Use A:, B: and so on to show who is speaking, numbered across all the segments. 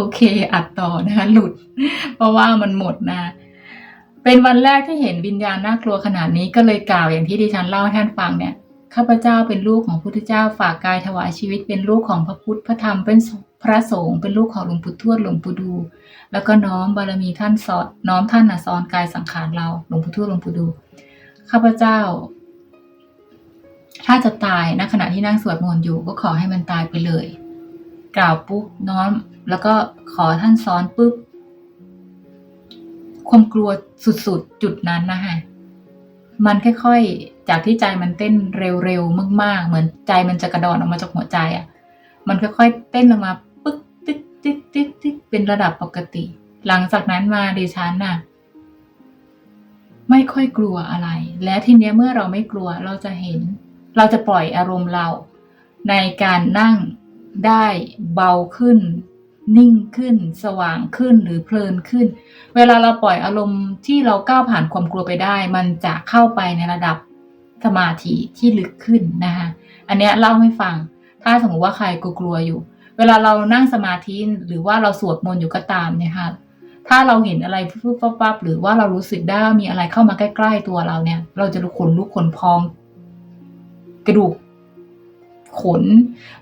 A: โอเค อัดต่อนะคะ หลุด เพราะว่ามันหมดนะ เป็นวันแรกที่เห็นวิญญาณน่ากลัวขนาดนี้ก็เลยกล่าวอย่างที่ดิฉันเล่าให้ท่านฟังเนี่ยข้าพเจ้าเป็นลูกของพระพุทธเจ้าฝากกายถวายชีวิต เป็นลูกของพระพุทธพระธรรมเป็นพระสงฆ์เป็นลูกของหลวงปู่ทวดหลวงปู่ดู แล้วก็น้อมบารมีท่านสอนน้อมท่านน่ะสอนกายสังขารเราหลวงปู่ทวดหลวงปู่ดูข้าพเจ้า ถ้าจะตายณขณะที่นั่งสวดมนต์อยู่ก็ขอให้มันตายไปเลย กล่าวปุ๊บน้อม แล้วก็ขอท่านสอนปุ๊บความกลัวสุดๆ จุดนั้นนะคะมันค่อยๆ จากที่ใจมันเต้นเร็วๆ มาก ๆ เหมือนใจมันจะกระดอนออกมาจากหัวใจอะ่ะ มันค่อยๆ เต้นลงมาปึ๊กติ๊กติ๊กติ๊กติ๊กเป็นระดับปกติ หลังจากนั้นมาดิฉันน่ะ ไม่ค่อยกลัวอะไร และทีเนี้ยเมื่อเราไม่กลัวเราจะเห็น เราจะปล่อยอารมณ์เรา ในการนั่งได้เบาขึ้น นิ่งขึ้น สว่างขึ้นหรือเพลินขึ้น เวลาเราปล่อยอารมณ์ที่เราก้าวผ่านความกลัวไปได้ มันจะเข้าไปในระดับสมาธิที่ลึกขึ้นนะคะอันเนี้ยเล่าให้ฟัง ถ้าสมมติว่าใครกลัวๆอยู่ เวลาเรานั่งสมาธิหรือว่าเราสวดมนต์อยู่ก็ตามเนี่ยค่ะถ้าเราเห็นอะไรปุ๊บปั๊บปั๊บหรือว่าเรารู้สึกได้มีอะไรเข้ามาใกล้ๆตัวเราเนี่ย เราจะรู้ขนลุกขนพอง กระดูกขน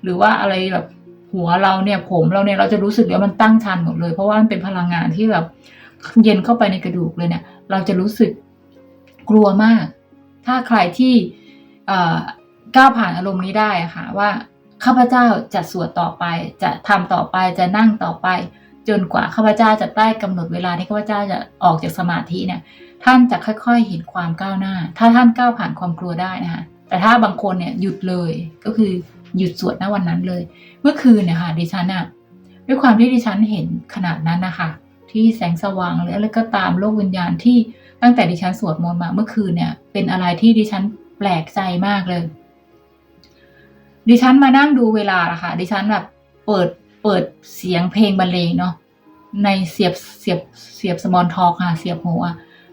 A: หรือว่าอะไรแบบ หัวเราเนี่ยผมเราเนี่ยเราจะรู้สึกว่ามันตั้งชันหมดเลย เพราะว่ามันเป็นพลังงานที่แบบเย็นเข้าไปในกระดูกเลยเนี่ย เราจะรู้สึกกลัวมาก ถ้าใครที่ก้าวผ่านอารมณ์นี้ได้ค่ะว่าข้าพเจ้าจะสวดต่อไป จะทำต่อไปจะนั่งต่อไป จนกว่าข้าพเจ้าจะได้กำหนดเวลาที่ข้าพเจ้าจะออกจากสมาธิเนี่ยท่านจะค่อยๆเห็นความก้าวหน้า ถ้าท่านก้าวผ่านความกลัวได้นะคะแต่ถ้าบางคนเนี่ยหยุดเลยก็คือ หยุดสวดณวันนั้นเลย เมื่อคืนเนี่ยค่ะดิฉันอะด้วยความที่ดิฉันเห็นขนาดนั้นนะคะที่แสงสว่างหรืออะไรก็ตามโลกวิญญาณที่ตั้งแต่ดิฉันสวดมนต์มาเมื่อคืนเนี่ย เป็นอะไรที่ดิฉันแปลกใจมากเลย ดิฉันมานั่งดูเวลาละค่ะ ดิฉันแบบเปิดเปิดเสียงเพลงบรรเลงเนาะในเสียบเสียบเสียบสมอนทอกค่ะ เสียบหัว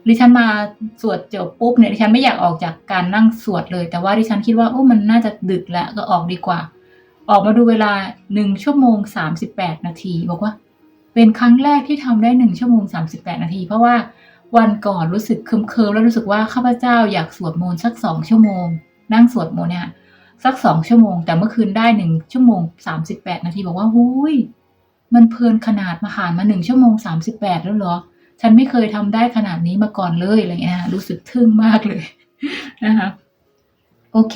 A: ดิฉันมาสวดจบปุ๊บเนี่ยดิฉันไม่อยากออกจากการนั่งสวดเลย แต่ว่าดิฉันคิดว่าโอ้มันน่าจะดึกแล้วก็ออกดีกว่า ออกมาดูเวลาหนึ่งชั่วโมงสามสิบแปดนาที บอกว่า เป็นครั้งแรกที่ทำได้หนึ่งชั่วโมงสามสิบแปดนาที เพราะว่าวันก่อนรู้สึกเคิมๆแล้วรู้สึกว่าข้าพเจ้าอยากสวดมนต์สักสองชั่วโมง นั่งสวดมนต์เนี่ยสักสองชั่วโมง แต่เมื่อคืนได้หนึ่งชั่วโมงสามสิบแปดนาทีบอกว่าหุ้ยมันเพลินขนาดมาผ่านมาหนึ่งชั่วโมงสามสิบแปดแล้วเหรอ ฉันไม่เคยทำได้ขนาดนี้มาก่อนเลยอะไรเงี้ยรู้สึกทึ่งมากเลยนะคะโอเค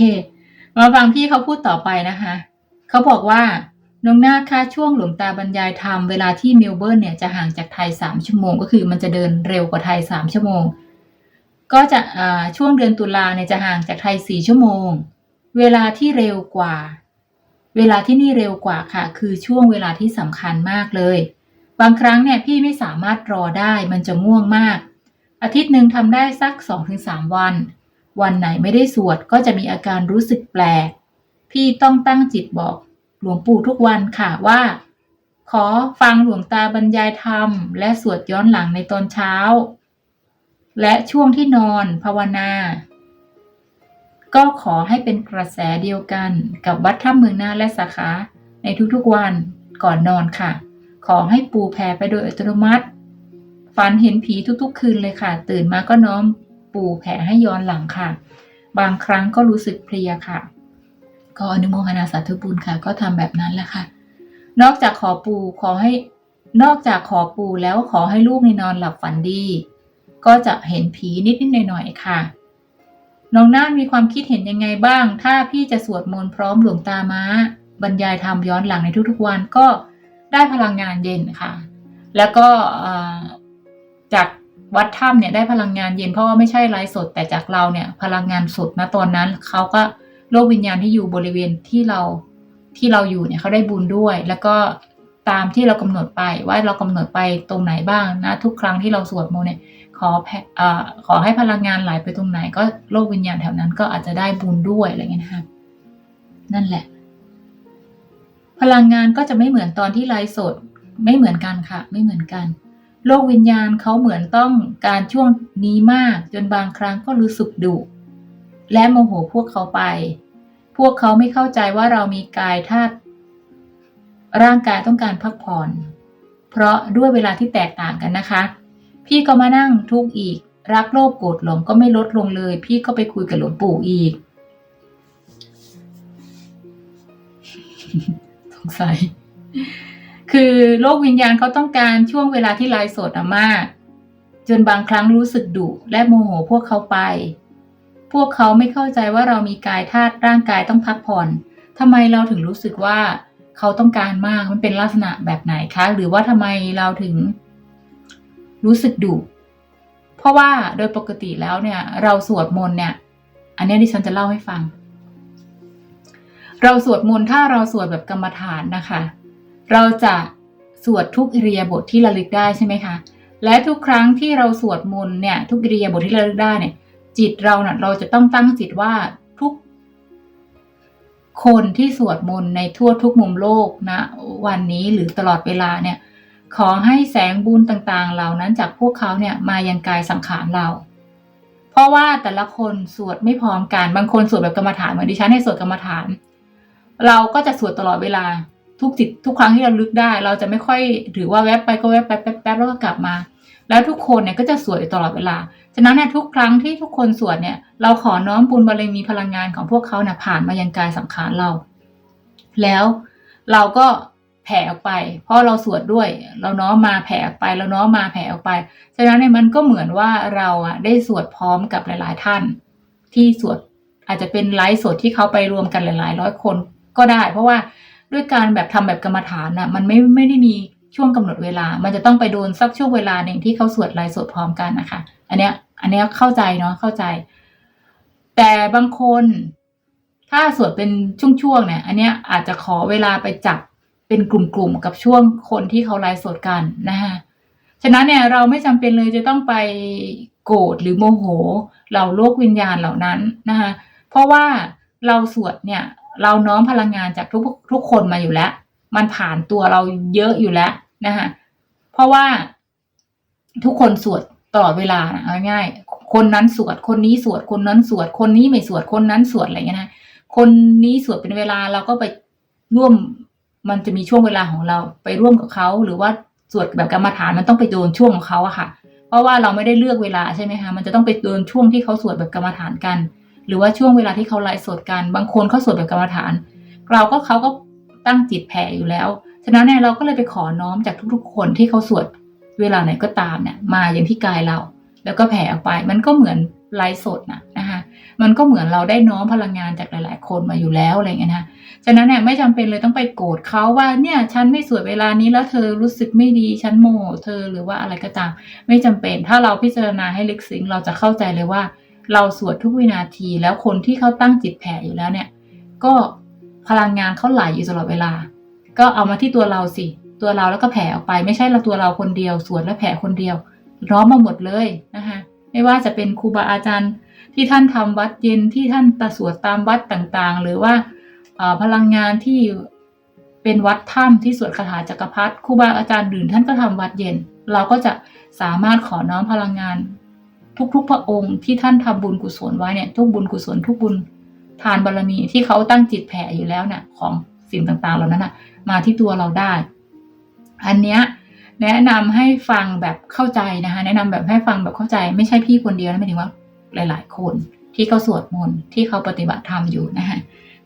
A: มาฟังพี่เขาพูดต่อไปนะคะเขาบอกว่าน้องนาคคะช่วงหลวงตาบรรยายธรรมเวลาที่เมลเบิร์นเนี่ยจะห่างจากไทยสามชั่วโมง ก็คือมันจะเดินเร็วกว่าไทยสามชั่วโมง ก็จะช่วงเดือนตุลาเนี่ยจะห่างจากไทยสี่ชั่วโมง เวลาที่เร็วกว่า เวลาที่นี่เร็วกว่าค่ะ คือช่วงเวลาที่สำคัญมากเลย บางครั้งเนี่ยพี่ไม่สามารถรอได้มันจะง่วงมาก อาทิตย์หนึ่งทำได้สักสองถึงสามวัน วันไหนไม่ได้สวดก็จะมีอาการรู้สึกแปลก พี่ต้องตั้งจิตบอกหลวงปู่ทุกวันค่ะว่า ขอฟังหลวงตาบรรยายธรรม และสวดย้อนหลังในตอนเช้า และช่วงที่นอนภาวนา ก็ขอให้เป็นกระแสเดียวกันกับวัดถ้ำเมืองนาและสาขาในทุกๆวันก่อนนอนค่ะ ขอให้ปูแผ่ไปโดยอัตโนมัติ ฝันเห็นผีทุกๆ คืนเลยค่ะ ตื่นมาก็น้อมปูแผ่ให้ย้อนหลังค่ะ บางครั้งก็รู้สึกเพลียค่ะ ก็อนุโมทนาสาธุบุญค่ะ ก็ทำแบบนั้นแหละค่ะ นอกจากขอปูขอให้นอกจากขอปูแล้วขอให้ลูกในนอนหลับฝันดี ก็จะเห็นผีนิดๆหน่อยๆค่ะน้องน่านมีความคิดเห็นยังไงบ้าง ถ้าพี่จะสวดมนต์พร้อมหลวงตาม้า บรรยายธรรมย้อนหลังในทุกๆวันก็ ได้พลังงานเย็นค่ะ แล้วก็จากวัดถ้ำเนี่ยได้พลังงานเย็นเพราะว่าไม่ใช่ไลฟ์สดแต่จากเราเนี่ยพลังงานสดนะตอนนั้นเขาก็โลกวิญญาณที่อยู่บริเวณที่เราที่เราอยู่เนี่ยเขาได้บุญด้วย แล้วก็ตามที่เรากำหนดไปว่าเรากำหนดไปตรงไหนบ้างนะทุกครั้งที่เราสวดมนต์เนี่ยขอแผ่เอ่อขอให้พลังงานไหลไปตรงไหน ก็โลกวิญญาณแถวนั้นก็อาจจะได้บุญด้วยอะไรเงี้ยนะคะนั่นแหละ พลังงานก็จะไม่เหมือนตอนที่ไลฟ์สด ไม่เหมือนกันค่ะ ไม่เหมือนกัน โลกวิญญาณเขาเหมือนต้องการช่วงนี้มาก จนบางครั้งก็รู้สึกดุและโมโหพวกเขาไป พวกเขาไม่เข้าใจว่าเรามีกายธาตุร่างกายต้องการพักผ่อน เพราะด้วยเวลาที่แตกต่างกันนะคะ พี่ก็มานั่งทุกข์อีก รักโลภโกรธหลงก็ไม่ลดลงเลย พี่ก็ไปคุยกับหลวงปู่อีก งสัย คือโลกวิญญาณเขาต้องการช่วงเวลาที่ไลฟ์สดมาก จนบางครั้งรู้สึกดุและโมโหพวกเขาไป พวกเขาไม่เข้าใจว่าเรามีกายธาตุร่างกายต้องพักผ่อนทำไมเราถึงรู้สึกว่าเขาต้องการมากมันเป็นลักษณะแบบไหนคะ หรือว่าทำไมเราถึงรู้สึกดุเพราะว่าโดยปกติแล้วเนี่ย เราสวดมนต์เนี่ย อันนี้ดิฉันจะเล่าให้ฟัง เราสวดมนต์ถ้าเราสวดแบบกรรมฐานนะคะ เราจะสวดทุกอิริยาบถทที่ระลึกได้ใช่ไหมคะ และทุกครั้งที่เราสวดมนต์เนี่ยทุกอิริยาบถทที่ระลึกได้เนี่ย จิตเราเนี่ยเราจะต้องตั้งจิตว่าทุก คนที่สวดมนต์ในทั่วทุกมุมโลกนะวันนี้หรือตลอดเวลาเนี่ยขอให้แสงบุญต่างๆ เหล่านั้นจากพวกเขาเนี่ยมายังกายสังขารเรา เพราะว่าแต่ละคนสวดไม่พร้อมกัน บางคนสวดแบบกรรมฐานเหมือนดิฉันให้สวดกรรมฐาน เราก็จะสวดตลอดเวลาทุกจิตทุกครั้งที่เราลึกได้ เราจะไม่ค่อยถือว่าแวบไปก็แวบแป๊บแป๊บแป๊บแล้วก็กลับมา แล้วทุกคนเนี่ยก็จะสวดตลอดเวลาฉะนั้นเนี่ยทุกครั้งที่ทุกคนสวดเนี่ย เราขอน้อมบุญบารมีพลังงานของพวกเขาเนี่ยผ่านมายังกายสังขารเรา แล้วเราก็แผ่ออกไป เพราะเราสวดด้วย เราน้อมมาแผ่ออกไป เราน้อมมาแผ่ออกไปฉะนั้นเนี่ยมันก็เหมือนว่าเราอะได้สวดพร้อมกับหลาย ๆ ท่าน ที่สวดอาจจะเป็นไลฟ์สดที่เขาไปรวมกันหลาย ๆ ร้อยคน ก็ได้ เพราะว่าด้วยการแบบทำแบบกรรมฐานน่ะมันไม่ไม่ได้มีช่วงกำหนดเวลา มันจะต้องไปโดนสักช่วงเวลาหนึ่งที่เขาสวดลฟ์สวดพร้อมกันนะคะ อันเนี้ย อันเนี้ยเข้าใจเนาะเข้าใจ แต่บางคนถ้าสวดเป็นช่วงๆเนี่ยอันเนี้ยอาจจะขอเวลาไปจับเป็นกลุ่มๆกับช่วงคนที่เขาไลฟ์สดกันนะคะฉะนั้นเนี่ยเราไม่จำเป็นเลยจะต้องไปโกรธหรือโมโหเหล่าโลกวิญญาณเหล่านั้นนะคะเพราะว่าเราสวดเนี่ย เราน้อมพลังงานจากทุกทุกคนมาอยู่แล้ว มันผ่านตัวเราเยอะอยู่แล้วนะคะเพราะว่าทุกคนสวดตลอดเวลานะง่ายๆคนนั้นสวด คนนี้สวด คนนั้นสวด คนนี้ไม่สวด คนนั้นสวดอะไรเงี้ยนะ คนนี้สวดเป็นเวลาเราก็ไปร่วม มันจะมีช่วงเวลาของเราไปร่วมกับเขาหรือว่าสวดแบบกรรมฐานมันต้องไปโดนช่วงของเขาอะค่ะ เพราะว่าเราไม่ได้เลือกเวลาใช่ไหมคะ มันจะต้องไปโดนช่วงที่เขาสวดแบบกรรมฐานกัน หรือว่าช่วงเวลาที่เขาไลฟ์สดกัน บางคนเขาสวดแบบกรรมฐาน เราก็เขาก็ตั้งจิตแผ่อยู่แล้ว ฉะนั้นเนี่ยเราก็เลยไปขอน้อมจากทุกๆ คนที่เขาสวดเวลาไหนก็ตามเนี่ยมาอย่างที่กายเรา แล้วก็แผ่ออกไป มันก็เหมือนไลฟ์สดนะนะคะมันก็เหมือนเราได้น้อมพลังงานจากหลาย ๆ คนมาอยู่แล้วอะไรเงี้ยนะฉะนั้นเนี่ยไม่จำเป็นเลยต้องไปโกรธเขาว่าเนี่ยฉันไม่สวยเวลานี้แล้วเธอรู้สึกไม่ดีฉันโมโหเธอหรือว่าอะไรก็ตาม ไม่จำเป็นถ้าเราพิจารณาให้ลึกซึ้งเราจะเข้าใจเลยว่า เราสวดทุกวินาทีแล้วคนที่เขาตั้งจิตแผ่อยู่แล้วเนี่ย ก็พลังงานเขาไหลอยู่ตลอดเวลา ก็เอามาที่ตัวเราสิ ตัวเราแล้วก็แผ่ออกไป ไม่ใช่เราตัวเราคนเดียว สวดและแผ่คนเดียว ร้อมมาหมดเลยนะคะไม่ว่าจะเป็นครูบาอาจารย์ที่ท่านทำวัดเย็นที่ท่านตะสวดตามวัดต่างๆ หรือว่าพลังงานที่เป็นวัดถ้ำที่สวดคาถาจักรพรรดิครูบาอาจารย์อื่นท่านก็ทำวัดเย็น เราก็จะสามารถขอน้อมพลังงาน ทุกๆ พระองค์ที่ท่านทำบุญกุศลไว้เนี่ยทุกบุญกุศลทุกบุญทานบารรมีที่เขาตั้งจิตแผ่อยู่แล้วเนี่ยของสิ่งต่างๆ เหล่านั้นนะมาที่ตัวเราได้ อันเนี้ยแนะนำให้ฟังแบบเข้าใจนะคะ แนะนำแบบให้ฟังแบบเข้าใจ ไม่ใช่พี่คนเดียวนะหมายถึงว่าหลาย ๆ คนที่เขาสวดมนต์ที่เขาปฏิบัติธรรมอยู่นะคะ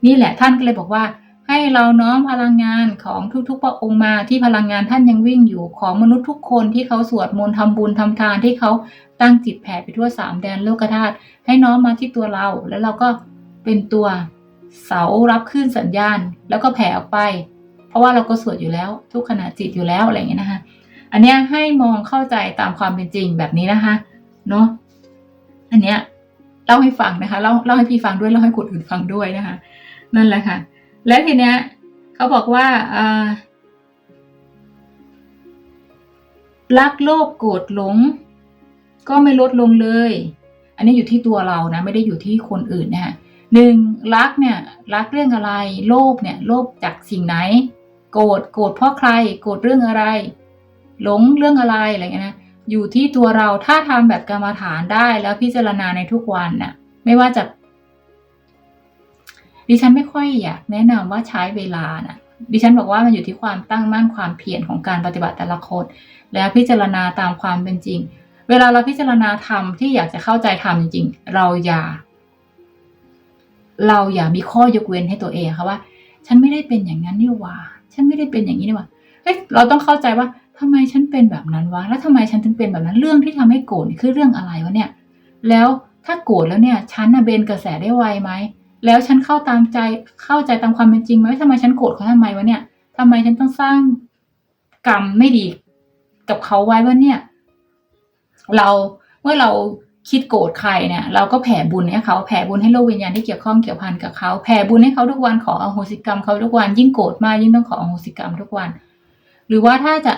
A: นี่แหละท่านก็เลยบอกว่า ให้เราน้อมพลังงานของทุกๆพระองค์มาที่พลังงานท่านยังวิ่งอยู่ของมนุษย์ทุกคนที่เขาสวดมนต์ทำบุญทำทานที่เขาตั้งจิตแผ่ไปทั่วสามแดนโลกธาตุให้น้อมมาที่ตัวเรา แล้วเราก็เป็นตัวเสารับคลื่นสัญญาณ แล้วก็แผ่ออกไป เพราะว่าเราก็สวดอยู่แล้ว ทุกขณะจิตอยู่แล้วอะไรอย่างเงี้ยนะคะ อันเนี้ยให้มองเข้าใจตามความเป็นจริงแบบนี้นะคะเนาะอันเนี้ยเล่าให้ฟังนะคะเล่าเล่าให้พี่ฟังด้วยเล่าให้คนอื่นฟังด้วยนะคะ นั่นแหละค่ะ และทีเนี้ยเขาบอกว่ารักโลภโกรธหลง ก็ไม่ลดลงเลย อันนี้อยู่ที่ตัวเรานะ ไม่ได้อยู่ที่คนอื่นนะคะหนึ่งรักเนี่ยรักเรื่องอะไร โลภเนี่ยโลภจากสิ่งไหน โกรธโกรธเพราะใคร โกรธเรื่องอะไร หลงเรื่องอะไรอะไรเงี้ยนะอยู่ที่ตัวเราถ้าทำแบบกรรมฐานได้แล้วพิจารณาในทุกวันน่ะไม่ว่าจะ ดิฉันไม่ค่อยอยากแนะนำว่าใช้เวลานะดิฉันบอกว่ามันอยู่ที่ความตั้งมั่นความเพียรของการปฏิบัติแต่ละคนแล้วพิจารณาตามความเป็นจริง เวลาเราพิจารณาธรรมที่อยากจะเข้าใจธรรมจริงๆ เราอย่า เราอย่ามีข้อยกเว้นให้ตัวเองค่ะว่า ฉันไม่ได้เป็นอย่างนั้นนี่หว่า ฉันไม่ได้เป็นอย่างนี้นี่หว่าเฮ้ยเราต้องเข้าใจว่าทำไมฉันเป็นแบบนั้นวะ แล้วทำไมฉันถึงเป็นแบบนั้น เรื่องที่ทำให้โกรธคือเรื่องอะไรวะเนี่ย แล้วถ้าโกรธแล้วเนี่ย ฉันน่ะเบนกระแสได้ไวไหม แล้วฉันเข้าตามใจเข้าใจตามความเป็นจริงไหมทำไมฉันโกรธเขาทำไมวะเนี่ยทำไมฉันต้องสร้างกรรมไม่ดี กับเขาไว้วะเนี่ย เราเมื่อเราคิดโกรธใครเนี่ย เราก็แผ่บุญให้เขาแผ่บุญให้โลกวิญญาณที่เกี่ยวข้องเกี่ยวพันกับเขาแผ่บุญให้เขาทุกวันขออโหสิกรรมเขาทุกวันยิ่งโกรธมากยิ่งต้องขออโหสิกรรมทุกวัน หรือว่าถ้าจะ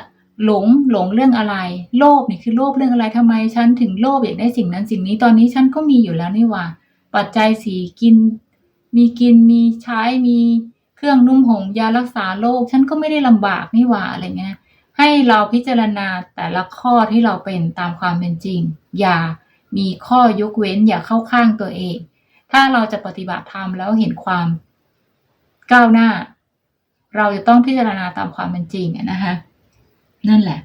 A: หลงหลงเรื่องอะไร โลภนี่คือโลภเรื่องอะไรทำไมฉันถึงโลภอยากได้สิ่งนั้นสิ่งนี้ตอนนี้ฉันก็มีอยู่แล้วนี่ว่า ปัจจัยสีกิน มีกินมีใช้มีเครื่องนุ่มห่มยารักษาโรคฉันก็ไม่ได้ลำบากนี่หว่าอะไรเงี้ยให้เราพิจารณาแต่ละข้อที่เราเป็นตามความเป็นจริง อย่ามีข้อยกเว้นอย่าเข้าข้างตัวเอง ถ้าเราจะปฏิบัติธรรมแล้วเห็นความก้าวหน้า เราจะต้องพิจารณาตามความเป็นจริงนะคะนั่นแหละ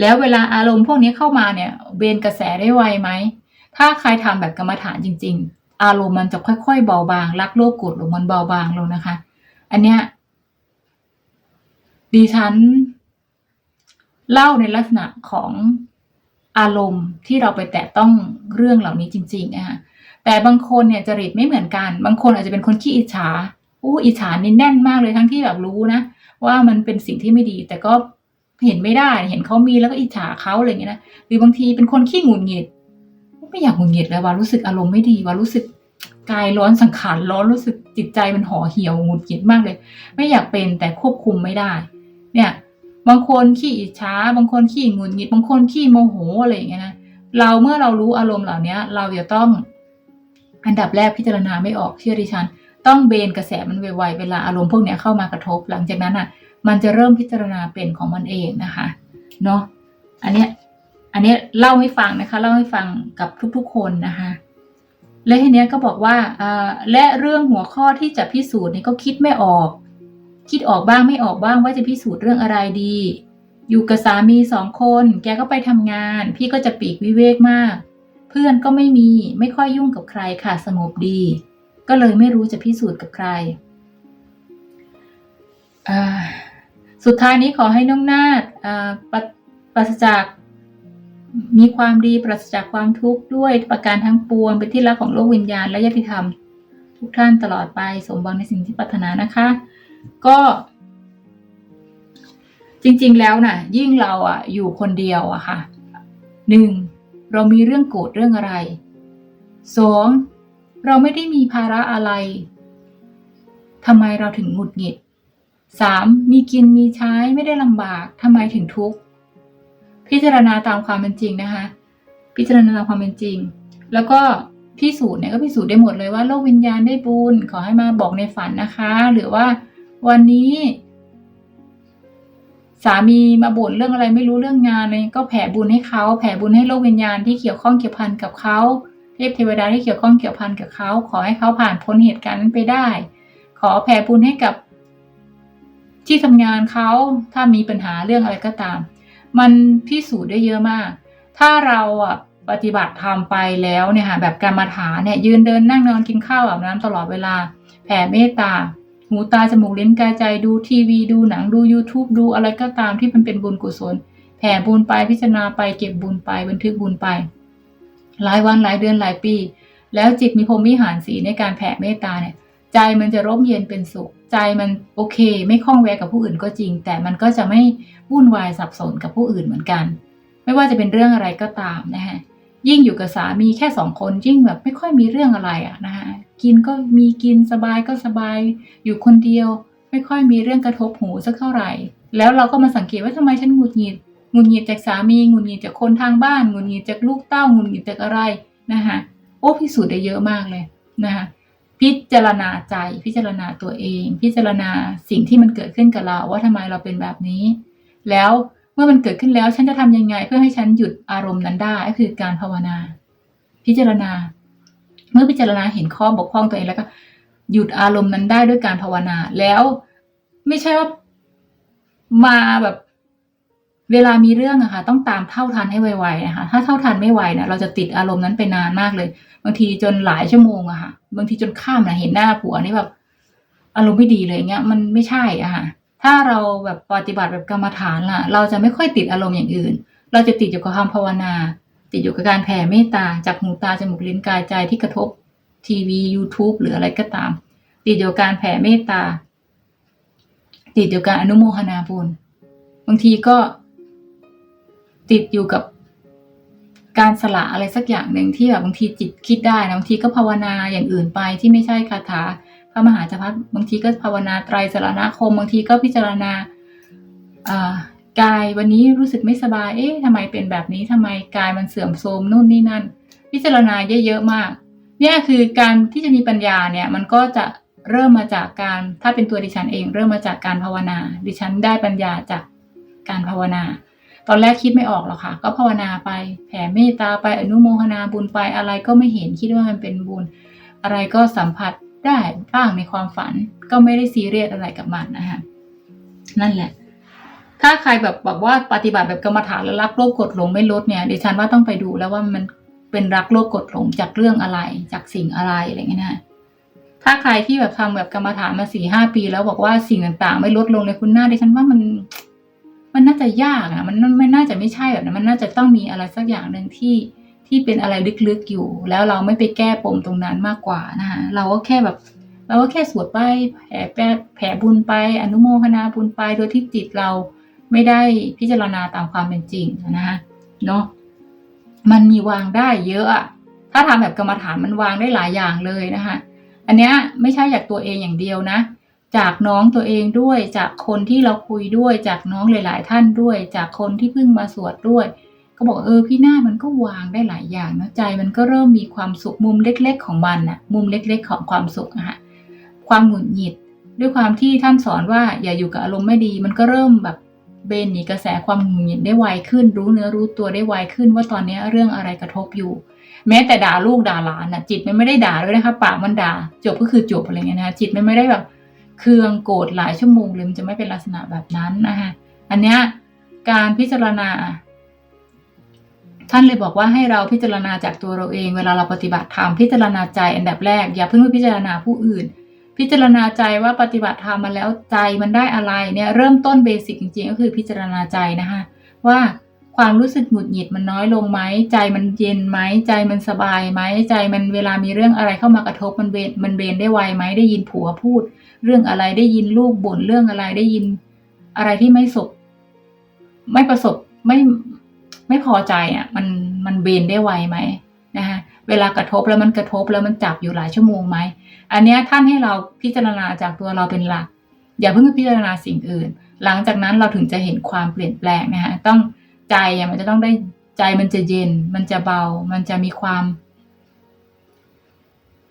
A: แล้วเวลาอารมณ์พวกนี้เข้ามาเนี่ยเบนกระแสได้ไวไหมถ้าใครทำแบบกรรมฐานจริง อารมณ์มันจะค่อยๆเบาบางรักโลภโกรธหลงมันเบาบางลงนะคะ อันเนี้ยดิฉันเล่าในลักษณะของอารมณ์ที่เราไปแตะต้องเรื่องเหล่านี้จริงๆนะคะแต่บางคนเนี่ยจริตไม่เหมือนกัน บางคนอาจจะเป็นคนขี้อิจฉาอู้อิจฉานี่แน่นมากเลยทั้งที่แบบรู้นะว่ามันเป็นสิ่งที่ไม่ดี แต่ก็เห็นไม่ได้ เห็นเขามีแล้วก็อิจฉาเขาอะไรอย่างเงี้ยนะหรือบางทีเป็นคนขี้หงุดหงิด ไม่อยากหงุดหงิดเลยว่ารู้สึกอารมณ์ไม่ดีว่ารู้สึกกายร้อนสังขารร้อนรู้สึกจิตใจมันห่อเหี่ยวหงุดหงิดมากเลย ไม่อยากเป็นแต่ควบคุมไม่ได้ เนี่ย บางคนขี้อิจฉาบางคนขี้หงุดหงิดบางคนขี้โมโหอะไรอย่างเงี้ยนะเราเมื่อเรารู้อารมณ์เหล่านี้เราจะต้อง อันดับแรกพิจารณาไม่ออกเชื่อดิฉัน ต้องเบนกระแสมันไวๆเวลาอารมณ์พวกเนี้ยเข้ามากระทบ หลังจากนั้นอะ มันจะเริ่มพิจารณาเป็นของมันเองนะคะเนาะอันเนี้ย อันนี้เล่าให้ฟังนะคะ เล่าให้ฟังกับทุกๆคนนะคะ และทีเนี้ยก็บอกว่าและเรื่องหัวข้อที่จะพิสูจน์นี่ก็คิดไม่ออก คิดออกบ้างไม่ออกบ้างว่าจะพิสูจน์เรื่องอะไรดี อยู่กับสามีสองคน แกก็ไปทำงาน พี่ก็จะปีกวิเวกมาก เพื่อนก็ไม่มีไม่ค่อยยุ่งกับใครค่ะสงบดี ก็เลยไม่รู้จะพิสูจน์กับใครสุดท้ายนี้ขอให้น้องนาฏปราปราศจาก มีความดีปราศจากความทุกข์ด้วยประการทั้งปวงเป็นที่รักของโลกวิญญาณและยติธรรม ทุกท่านตลอดไปสมหวังในสิ่งที่ปรารถนานะคะ ก็ จริงๆแล้วน่ะ ยิ่งเราอะ อยู่คนเดียวอะค่ะหนึ่งเรามีเรื่องโกรธเรื่องอะไรสองเราไม่ได้มีภาระอะไรทำไมเราถึงหงุดหงิดสามมีกินมีใช้ไม่ได้ลำบากทำไมถึงทุกข์ พิจารณาตามความเป็นจริงนะคะ พิจารณาตามความเป็นจริง แล้วก็พิสูจน์เนี่ยก็พิสูจน์ได้หมดเลยว่าโลกวิญญาณได้บุญขอให้มาบอกในฝันนะคะ หรือว่าวันนี้ สามีมาบ่นเรื่องอะไรไม่รู้เรื่องงานเลยก็แผ่บุญให้เขาแผ่บุญให้โลกวิญญาณที่เกี่ยวข้องเกี่ยวพันกับเขาเทพเทวดาที่เกี่ยวข้องเกี่ยวพันกับเขาขอให้เขาผ่านพ้นเหตุการณ์นั้นไปได้ ขอแผ่บุญให้กับที่ทำงานเขาถ้ามีปัญหาเรื่องอะไรก็ตาม มันพิสูจน์ได้เยอะมาก ถ้าเราอะปฏิบัติทำไปแล้วเนี่ยค่ะแบบกรรมฐานเนี่ยยืนเดินนั่งนอนกินข้าวอาบน้ำตลอดเวลา แผ่เมตตา หูตาจมูกลิ้นกายใจดูทีวีดูหนังดู YouTube ดูอะไรก็ตามที่มันเป็นบุญกุศล แผ่บุญไปพิจารณาไปเก็บบุญไปบันทึกบุญไป หลายวันหลายเดือนหลายปี แล้วจิตมีพรมวิหารสีในการแผ่เมตตาเนี่ยใจมันจะร่มเย็นเป็นสุข ใจมันโอเค ไม่คล้องแวะกับผู้อื่นก็จริง แต่มันก็จะไม่วุ่นวายสับสนกับผู้อื่นเหมือนกัน ไม่ว่าจะเป็นเรื่องอะไรก็ตามนะฮะยิ่งอยู่กับสามีแค่สองคนยิ่งแบบไม่ค่อยมีเรื่องอะไรอะนะฮะกินก็มีกินสบายก็สบาย อยู่คนเดียว ไม่ค่อยมีเรื่องกระทบหูสักเท่าไหร่ แล้วเราก็มาสังเกตว่าทำไมฉันหงุดหงิดหงุดหงิดจากสามีหงุดหงิดจากคนทางบ้านหงุดหงิดจากลูกเต้าหงุดหงิดจากอะไรนะคะโอ้พิสูจน์ได้เยอะมากเลยนะคะ พิจารณาใจ พิจารณาตัวเอง พิจารณาสิ่งที่มันเกิดขึ้นกับเรา ว่าทำไมเราเป็นแบบนี้ แล้วเมื่อมันเกิดขึ้นแล้วฉันจะทำยังไง เพื่อให้ฉันหยุดอารมณ์นั้นได้ก็คือการภาวนา พิจารณา เมื่อพิจารณาเห็นข้อบกพร่องตัวเองแล้วก็ หยุดอารมณ์นั้นได้ด้วยการภาวนา แล้วไม่ใช่ว่ามาแบบ เวลามีเรื่องอะค่ะต้องตามเท่าทันให้ไวๆนะคะถ้าเท่าทันไม่ไวเนี่ยเราจะติดอารมณ์นั้นไปนานมากเลย บางทีจนหลายชั่วโมงอะค่ะ บางทีจนข้ามนะเห็นหน้าผัวนี่แบบอารมณ์ไม่ดีเลยเงี้ยมันไม่ใช่อะค่ะถ้าเราแบบปฏิบัติแบบกรรมฐานล่ะ เราจะไม่ค่อยติดอารมณ์อย่างอื่น เราจะติดอยู่กับคำภาวนา ติดอยู่กับการแผ่เมตตาจากหูตาจมูกลิ้นกายใจที่กระทบทีวี YouTube หรืออะไรก็ตาม ติดอยู่กับการแผ่เมตตา ติดอยู่กับการอนุโมทนาบุญบางทีก็ ติดอยู่กับการสละอะไรสักอย่างหนึ่งที่แบบบางทีจิตคิดได้นะบางทีก็ภาวนาอย่างอื่นไปที่ไม่ใช่คาถาพระมหาจักรพรรดิบางทีก็ภาวนาไตรสรณคม บางทีก็พิจารณาอ่ากายวันนี้รู้สึกไม่สบาย เอ๊ะทำไมเป็นแบบนี้ทำไมกายมันเสื่อมโทรมนู่นนี่นั่น พิจารณาเยอะๆมาก เนี่ยคือการที่จะมีปัญญาเนี่ยมันก็จะเริ่มมาจากการถ้าเป็นตัวดิฉันเอง เริ่มมาจากการภาวนา ดิฉันได้ปัญญาจากการภาวนา ตอนแรกคิดไม่ออกหรอกค่ะ ก็ภาวนาไป แผ่เมตตาไปอนุโมทนาบุญไปอะไรก็ไม่เห็นคิดว่ามันเป็นบุญ อะไรก็สัมผัสได้บ้างในความฝันก็ไม่ได้ซีเรียสอะไรกับมันนะคะนั่นแหละ ถ้าใครแบบบอกว่าปฏิบัติแบบกรรมฐานแล้วรักโลภกดหลงไม่ลดเนี่ยดิฉันว่าต้องไปดูแล้วว่ามันเป็นรักโลภกดหลงจากเรื่องอะไร จากสิ่งอะไรอะไรเงี้ยนะถ้าใครที่แบบทำแบบกรรมฐานมาสี่ห้าปี แล้วบอกว่าสิ่งต่างๆ ไม่ลดลงเลยคุณหน้าดิฉันว่ามัน มันน่าจะยากอะมันไม่น่าจะไม่ใช่แบบนั้นมันน่าจะต้องมีอะไรสักอย่างหนึ่งที่ที่เป็นอะไรลึกๆอยู่ แล้วเราไม่ไปแก้ปมตรงนั้นมากกว่านะคะเราก็แค่แบบ เราก็แค่สวดไปแผ่แผ่แผ่บุญไป อนุโมทนาบุญไปโดยที่จิตเราไม่ได้พิจารณาตามความเป็นจริงนะคะเนาะมันมีวางได้เยอะอะถ้าทำแบบกรรมฐานมันวางได้หลายอย่างเลยนะคะอันเนี้ยไม่ใช่จากตัวเองอย่างเดียวนะ จากน้องตัวเองด้วย จากคนที่เราคุยด้วย จากน้องหลาย ๆ ท่านด้วย จากคนที่เพิ่งมาสวดด้วย ก็บอกเออพี่หน้ามันก็วางได้หลายอย่างเนอะใจ มันก็เริ่มมีความสุขมุมเล็ก ๆ ของมันนะมุมเล็ก ๆ ของความสุขอะค่ะความหงุดหงิด ด้วยความที่ท่านสอนว่าอย่าอยู่กับอารมณ์ไม่ดี มันก็เริ่มแบบเบนหนีกระแสความหงุดหงิดได้ไวขึ้น รู้เนื้อรู้ตัวได้ไวขึ้นว่าตอนนี้เรื่องอะไรกระทบอยู่ แม้แต่ด่าลูกด่าหลานนะจิตมันไม่ได้ด่าด้วยนะคะปากมันด่าจบก็คือจบอะไรเงี้ยนะคะจิตมันไม่ได้แบบ เคืองโกรธหลายชั่วโมงเลยมันจะไม่เป็นลักษณะแบบนั้นนะคะอันเนี้ยการพิจารณา ท่านเลยบอกว่าให้เราพิจารณาจากตัวเราเอง เวลาเราปฏิบัติธรรมพิจารณาใจอันดับแรก อย่าเพิ่งไปพิจารณาผู้อื่น พิจารณาใจว่าปฏิบัติธรรมมาแล้วใจมันได้อะไรเนี่ยเริ่มต้นเบสิกจริงๆ ก็คือพิจารณาใจนะคะว่าความรู้สึกหงุดหงิดมันน้อยลงไหมใจมันเย็นไหมใจมันสบายไหมใจมันเวลามีเรื่องอะไรเข้ามากระทบมันเบนมันเบนได้ไวไหมได้ยินผัวพูด เรื่องอะไรได้ยินลูกบ่นเรื่องอะไรได้ยิน อะไรที่ไม่สบไม่ประสบไม่ไม่พอใจอะ มันมันเบนได้ไวไหมนะคะเวลากระทบแล้วมันกระทบแล้วมันจับอยู่หลายชั่วโมงไหมอันนี้ท่านให้เราพิจารณาจากตัวเราเป็นหลัก อย่าเพิ่งพิจารณาสิ่งอื่น หลังจากนั้นเราถึงจะเห็นความเปลี่ยนแปลงนะคะต้องใจอะมันจะต้องได้ใจมันจะเย็น มันจะเบา มันจะมีความ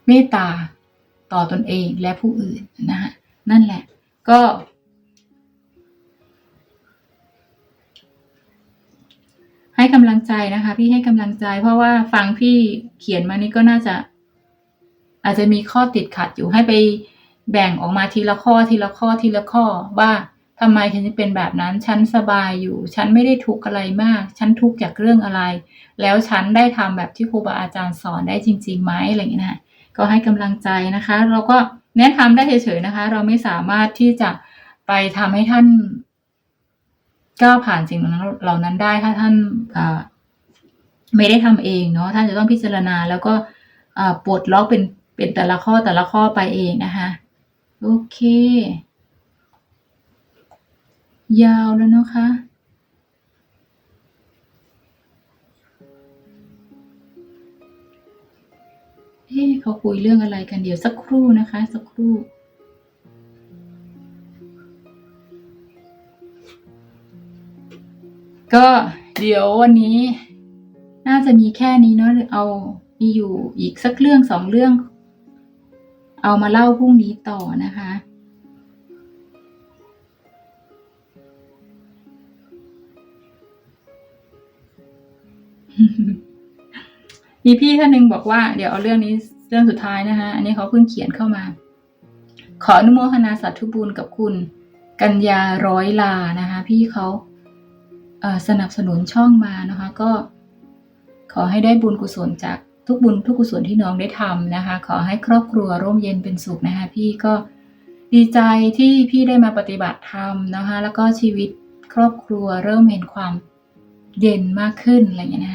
A: เมตตา ต่อตอนเองและผู้อื่นนะคะนั่นแหละก็ ให้กำลังใจนะคะ พี่ให้กำลังใจ เพราะว่าฟังพี่เขียนมานี่ก็น่าจะ อาจจะมีข้อติดขัดอยู่ให้ไปแบ่งออกมาทีละข้อทีละข้อทีละข้อว่าทำไมฉันถึงเป็นแบบนั้น ฉันสบายอยู่ ฉันไม่ได้ทุกข์อะไรมาก ฉันทุกข์จากเรื่องอะไร แล้วฉันได้ทำแบบที่ครูบาอาจารย์สอนได้จริงๆไหมอะไรอย่างเงี้ยนะ ก็ให้กำลังใจนะคะ เราก็แนะนำได้เฉยๆนะคะ เราไม่สามารถที่จะไปทำให้ท่านก้าวผ่านสิ่งเหล่านั้นได้ถ้าท่านไม่ได้ทำเองเนาะท่านจะต้องพิจารณาแล้วก็ปลดล็อกเป็นเป็นแต่ละข้อแต่ละข้อไปเองนะคะโอเค ยาวแล้วเนาะคะ เอ๊ะเขาคุยเรื่องอะไรกันเดี๋ยวสักครู่นะคะ สักครู่ก็เดี๋ยววันนี้ น่าจะมีแค่นี้เนาะเอามีอยู่อีกสักเรื่องสองเรื่อง เอามาเล่าพรุ่งนี้ต่อนะคะ มีพี่ท่านหนึ่งบอกว่าเดี๋ยวเอาเรื่องนี้เรื่องสุดท้ายนะคะอันนี้เขาเพิ่งเขียนเข้ามา ขออนุโมทนาสาธุบุญกับคุณ กัญญาร้อยลานะคะ พี่เขาเสนับสนุนช่องมานะคะ ก็ ขอให้ได้บุญกุศลจากทุกบุญทุกกุศลที่น้องได้ทำนะคะ ขอให้ครอบครัวร่มเย็นเป็นสุขนะคะ พี่ก็ดีใจที่พี่ได้มาปฏิบัติธรรมนะคะ แล้วก็ชีวิตครอบครัวเริ่มเห็นความเย็นมากขึ้นอะไรอย่างเงี้นะ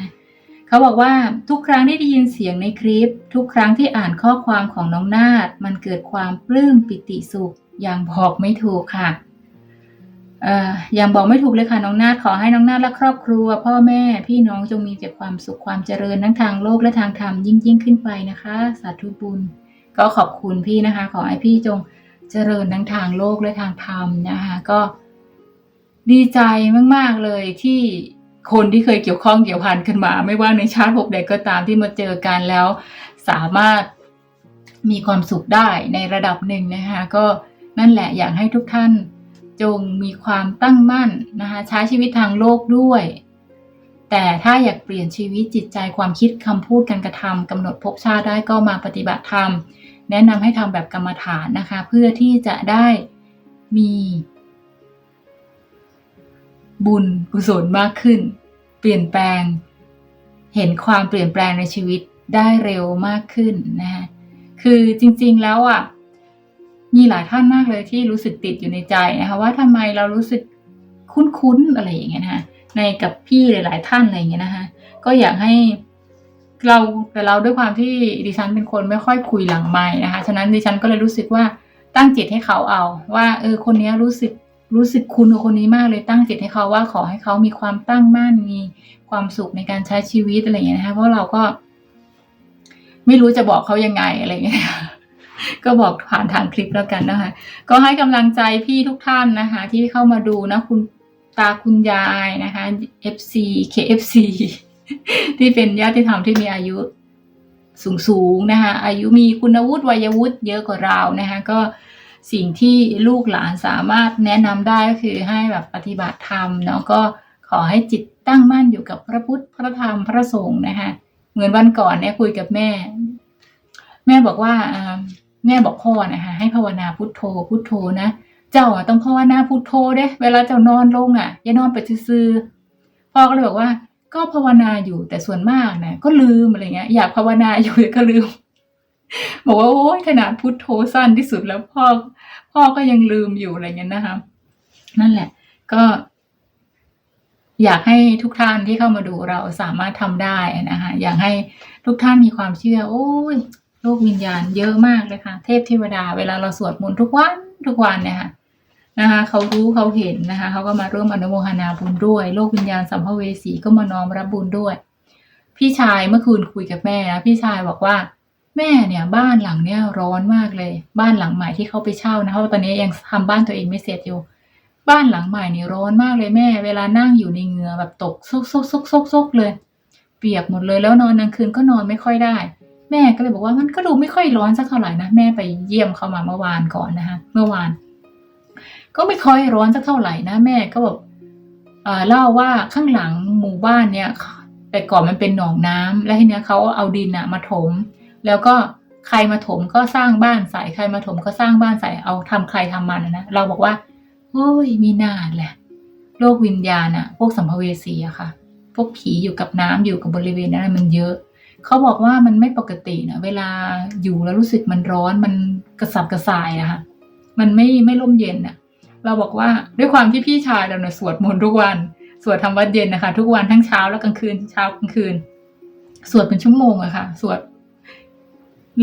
A: คะ เขาบอกว่าทุกครั้งที่ได้ยินเสียงในคลิป ทุกครั้งที่อ่านข้อความของน้องนาดมันเกิดความปลื้มปิติสุขอย่างบอกไม่ถูกค่ะเอ่ออย่างบอกไม่ถูกเลยค่ะน้องนาดขอให้น้องนาดและครอบครัว พ่อแม่พี่น้องจงมีแต่ความสุขความเจริญทั้งทางโลกและทางธรรมยิ่งยิ่งขึ้นไปนะคะ สาธุบุญ ก็ขอบคุณพี่นะคะ ขอให้พี่จงเจริญทั้งทางโลกและทางธรรมนะคะ ก็ดีใจมาก ๆ เลยที่ คนที่เคยเกี่ยวข้องเกี่ยวพันกันมา ไม่ว่าในชาติภพใดก็ตามที่มาเจอกันแล้ว สามารถมีความสุขได้ในระดับหนึ่งนะคะ ก็นั่นแหละอยากให้ทุกท่านจงมีความตั้งมั่นนะคะใช้ชีวิตทางโลกด้วย แต่ถ้าอยากเปลี่ยนชีวิตจิตใจความคิดคำพูดการกระทำกำหนดภพชาติได้ก็มาปฏิบัติธรรม แนะนำให้ทำแบบกรรมฐานนะคะ เพื่อที่จะได้มี บุญกุศลมากขึ้น เปลี่ยนแปลง เห็นความเปลี่ยนแปลงในชีวิตได้เร็วมากขึ้นนะฮะคือจริงๆแล้วอะมีหลายท่านมากเลยที่รู้สึกติดอยู่ในใจนะคะว่าทำไมเรารู้สึกคุ้นๆอะไรอย่างเงี้ยนะคะในกับพี่หลาย ๆ ท่านอะไรอย่างเงี้ยนะคะก็อยากให้เราแต่เราด้วยความที่ดิฉันเป็นคนไม่ค่อยคุยหลังไม้นะคะฉะนั้นดิฉันก็เลยรู้สึกว่าตั้งจิตให้เขาเอา ว่าเออคนนี้รู้สึก รู้สึกคุณกับคนนี้มากเลยตั้งจิตให้เขาว่าขอให้เขามีความตั้งมั่นมีความสุขในการใช้ชีวิตอะไรอย่างเงี้ยนะคะเพราะเราก็ ไม่รู้จะบอกเขายังไงอะไรอย่างเงี้ยก็บอกผ่านทางคลิปแล้วกันนะคะ ก็ให้กำลังใจพี่ทุกท่านนะคะ ที่เข้ามาดูนะคุณตาคุณยายนะคะ FC KFC ที่เป็นญาติธรรมที่มีอายุสูงๆนะคะอายุมีคุณวุฒิวัยวุฒิเยอะกว่าเรานะคะ ก็ สิ่งที่ลูกหลานสามารถแนะนำได้ก็คือให้แบบปฏิบัติธรรมเนาะก็ขอให้จิตตั้งมั่นอยู่กับพระพุทธพระธรรมพระสงฆ์นะคะเหมือนวันก่อนเนี่ยคุยกับแม่ แม่บอกว่าแม่บอกพ่อนะคะให้ภาวนาพุทโธพุทโธนะเจ้าอะต้องภาวนาพุทโธเด้เวลาเจ้านอนลงอะอย่านอนไปซื่อพ่อก็เลยบอกว่า ก็ภาวนาอยู่แต่ส่วนมากนะก็ลืมอะไรเงี้ยอยากภาวนาอยู่แต่ก็ลืม บอกว่าโอ้ยขนาดพุทโธสั้นที่สุดแล้วพ่อพ่อก็ยังลืมอยู่อะไรเงี้ยนะคะ นั่นแหละ ก็ อยากให้ทุกท่านที่เข้ามาดูเราสามารถทำได้นะคะอยากให้ทุกท่านมีความเชื่อ โอ้ยโลกวิญญาณเยอะมากเลยค่ะ เทพเทวดา เวลาเราสวดมนต์ทุกวันทุกวันเนี่ยค่ะนะคะเขารู้เขาเห็นนะคะเขาก็มาร่วมอนุโมทนาบุญด้วย โลกวิญญาณสัมภเวสีก็มาน้อมรับบุญด้วย พี่ชายเมื่อคืนคุยกับแม่นะพี่ชายบอกว่า แม่เนี่ยบ้านหลังเนี่ยร้อนมากเลย บ้านหลังใหม่ที่เขาไปเช่านะเพราะว่าตอนนี้ยังทำบ้านตัวเองไม่เสร็จอยู่ บ้านหลังใหม่นี่ร้อนมากเลยแม่ เวลานั่งอยู่ในเหงื่อแบบตกซกซกซกซกซกเลย เปียกหมดเลยแล้วนอนกลางคืนก็นอนไม่ค่อยได้ แม่ก็เลยบอกว่ามันก็ดูไม่ค่อยร้อนสักเท่าไหร่นะแม่ไปเยี่ยมเขามาเมื่อวานก่อนนะคะเมื่อวาน ก็ไม่ค่อยร้อนสักเท่าไหร่นะแม่ก็แบบเอ่อเล่าว่าข้างหลังหมู่บ้านเนี่ยแต่ก่อนมันเป็นหนองน้ำแล้วทีเนี้ยเขาเอาดินอะมาถม แล้วก็ใครมาถมก็สร้างบ้านใส่ใครมาถมก็สร้างบ้านใส่เอาทำใครทำมันอะนะเราบอกว่าโอ้ยมีนาดแหละโลกวิญญาณอะพวกสัมภเวสีอะค่ะ พวกผีอยู่กับน้ำอยู่กับบริเวณนั้นมันเยอะ เขาบอกว่ามันไม่ปกตินะเวลาอยู่แล้วรู้สึกมันร้อนมันกระสับกระส่ายอะค่ะ มันไม่ไม่ร่มเย็นอะเราบอกว่าด้วยความที่พี่ชายเราเนี่ยสวดมนต์ทุกวัน สวดทำวัดเย็นนะคะ ทุกวันทั้งเช้าและกลางคืนเช้ากลางคืน สวดเป็นชั่วโมงอะค่ะ สวด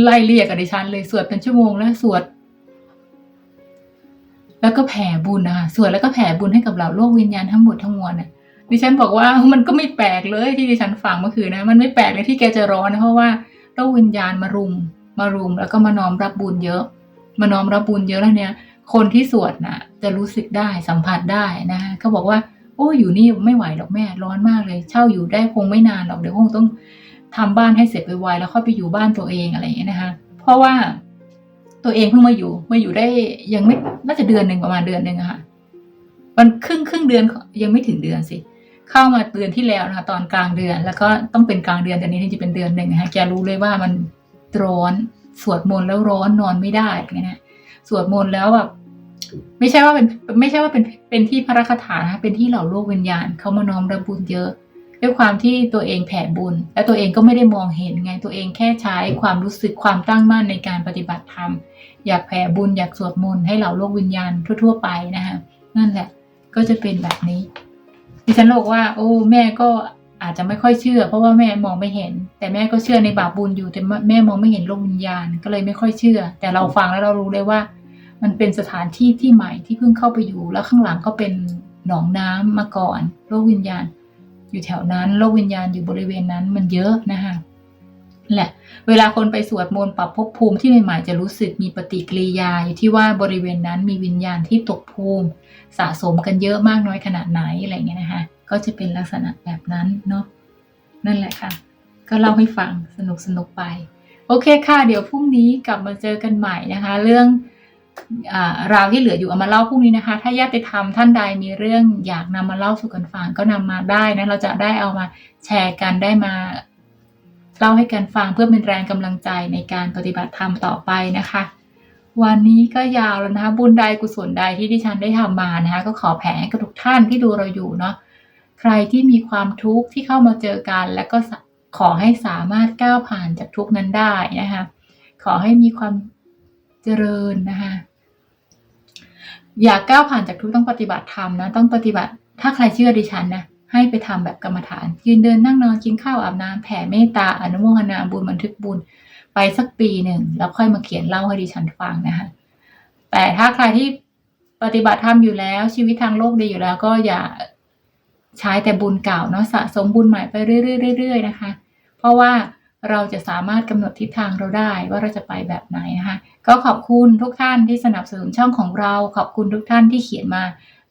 A: ไล่เรียกกับดิฉันเลยสวดเป็นชั่วโมงแล้วสวด แล้วก็แผ่บุญนะคะสวดแล้วก็แผ่บุญให้กับเหล่าโลกวิญญาณทั้งหมดทั้งมวลน่ะดิฉันบอกว่ามันก็ไม่แปลกเลยที่ดิฉันฟังเมื่อคืนนะมันไม่แปลกเลยที่แกจะร้อนนะเพราะว่าโลกวิญญาณมารุม มารุม แล้วก็มาน้อมรับบุญเยอะ มาน้อมรับบุญเยอะแล้วเนี่ย คนที่สวดน่ะจะรู้สึกได้สัมผัสได้นะคะเขาบอกว่าโอ้อยู่นี่ไม่ไหวหรอกแม่ร้อนมากเลย เช่าอยู่ได้คงไม่นานหรอกเดี๋ยวคงต้อง ทำบ้านให้เสร็จไวๆแล้วค่อยไปอยู่บ้านตัวเองอะไรอย่างเงี้ยนะคะ เพราะว่าตัวเองเพิ่งมาอยู่มาอยู่ได้ยังไม่น่าจะเดือนหนึ่งประมาณเดือนหนึ่งอะค่ะมันครึ่งครึ่งเดือนยังไม่ถึงเดือนสิเข้ามาเดือนที่แล้วนะคะตอนกลางเดือน แล้วก็ต้องเป็นกลางเดือนแต่นี้ที่จะเป็นเดือนหนึ่งนะคะแกรู้เลยว่ามันร้อนสวดมนต์แล้วร้อนนอนไม่ได้อะไรเงี้ยนะสวดมนต์แล้วแบบไม่ใช่ว่าเป็นไม่ใช่ว่าเป็นเป็นที่พระคาถานะคะเป็นที่เหล่าโลกวิญญาณเขามาน้อมรับบุญเยอะ ด้วยความที่ตัวเองแผ่บุญ และตัวเองก็ไม่ได้มองเห็นไงตัวเองแค่ใช้ความรู้สึกความตั้งมั่นในการปฏิบัติธรรมอยากแผ่บุญอยากสวดมนต์ให้เหล่าโลกวิญญาณทั่ว ๆ ไปนะคะนั่นแหละก็จะเป็นแบบนี้ดิฉันบอกว่า โอ้ แม่ก็อาจจะไม่ค่อยเชื่อ เพราะว่าแม่มองไม่เห็น แต่แม่ก็เชื่อในบาปบุญอยู่แต่แม่มองไม่เห็นโลกวิญญาณก็เลยไม่ค่อยเชื่อ แต่เราฟังแล้วเรารู้เลยว่า มันเป็นสถานที่ที่ใหม่ที่เพิ่งเข้าไปอยู่ แล้วข้างหลังก็เป็นหนองน้ำมาก่อน โลกวิญญาณ อยู่แถวนั้นโลกวิญญาณอยู่บริเวณนั้นมันเยอะนะคะแหละเวลาคนไปสวดมนต์ปรับภพภูมิที่ใหม่ๆจะรู้สึกมีปฏิกิริยาอยู่ที่ว่าบริเวณนั้นมีวิญญาณที่ตกภูมิ สะสมกันเยอะมากน้อยขนาดไหนอะไรเงี้ยนะคะก็จะเป็นลักษณะแบบนั้นเนาะนั่นแหละค่ะ ก็เล่าให้ฟังสนุกสนุกไป โอเคค่ะ เดี๋ยวพรุ่งนี้กลับมาเจอกันใหม่นะคะ เรื่อง ราวที่เหลืออยู่เอามาเล่าพรุ่งนี้นะคะ ถ้าญาติธรรมท่านใดมีเรื่องอยากนำมาเล่าสู่กันฟังก็นำมาได้นะ เราจะได้เอามาแชร์กันได้มาเล่าให้กันฟังเพื่อเป็นแรงกำลังใจในการปฏิบัติธรรมต่อไปนะคะ วันนี้ก็ยาวแล้วนะคะบุญใดกุศลใดที่ดิฉันได้ทำมานะคะก็ขอแผ่ให้กับทุกท่านที่ดูเราอยู่เนาะใครที่มีความทุกข์ที่เข้ามาเจอกัน แล้วก็ขอให้สามารถก้าวผ่านจากทุกข์นั้นได้นะคะขอให้มีความเจริญนะคะ อยากก้าวผ่านจากทุกต้องปฏิบัติธรรมนะ ต้องปฏิบัติ ถ้าใครเชื่อดิฉันนะ ให้ไปทำแบบกรรมฐาน ยืนเดินนั่งนอนกินข้าวอาบน้ำแผ่เมตตาอนุโมทนาบุญบันทึกบุญ ไปสักปีหนึ่งแล้วค่อยมาเขียนเล่าให้ดิฉันฟังนะคะแต่ถ้าใครที่ปฏิบัติธรรมอยู่แล้ว ชีวิตทางโลกดีอยู่แล้ว ก็อย่าใช้แต่บุญเก่าเนาะสะสมบุญใหม่ไปเรื่อยๆๆนะคะ เพราะว่า เราจะสามารถกำหนดทิศทางเราได้ว่าเราจะไปแบบไหนนะคะ ก็ขอบคุณทุกท่านที่สนับสนุนช่องของเรา ขอบคุณทุกท่านที่เขียนมา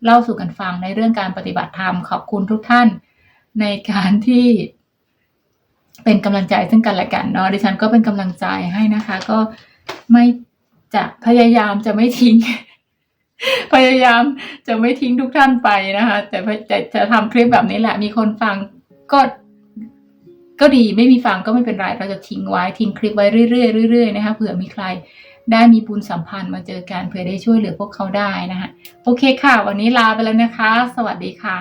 A: เล่าสู่กันฟังในเรื่องการปฏิบัติธรรม ขอบคุณทุกท่านในการที่ เป็นกำลังใจซึ่งกันและกันเนาะดิฉันก็เป็นกำลังใจให้นะคะ ก็ไม่จะพยายามจะไม่ทิ้ง พยายามจะไม่ทิ้งทุกท่านไปนะคะ แต่แต่จะทำคลิปแบบนี้แหละมีคนฟังก็ ก็ดีไม่มีฟังก็ไม่เป็นไร เราจะทิ้งไว้ทิ้งคลิปไว้เรื่อยๆเรื่อยๆนะคะเผื่อมีใครได้มีบุญสัมพันธ์มาเจอกันเผื่อได้ช่วยเหลือพวกเขาได้นะคะโอเคค่ะ วันนี้ลาไปแล้วนะคะ สวัสดีค่ะ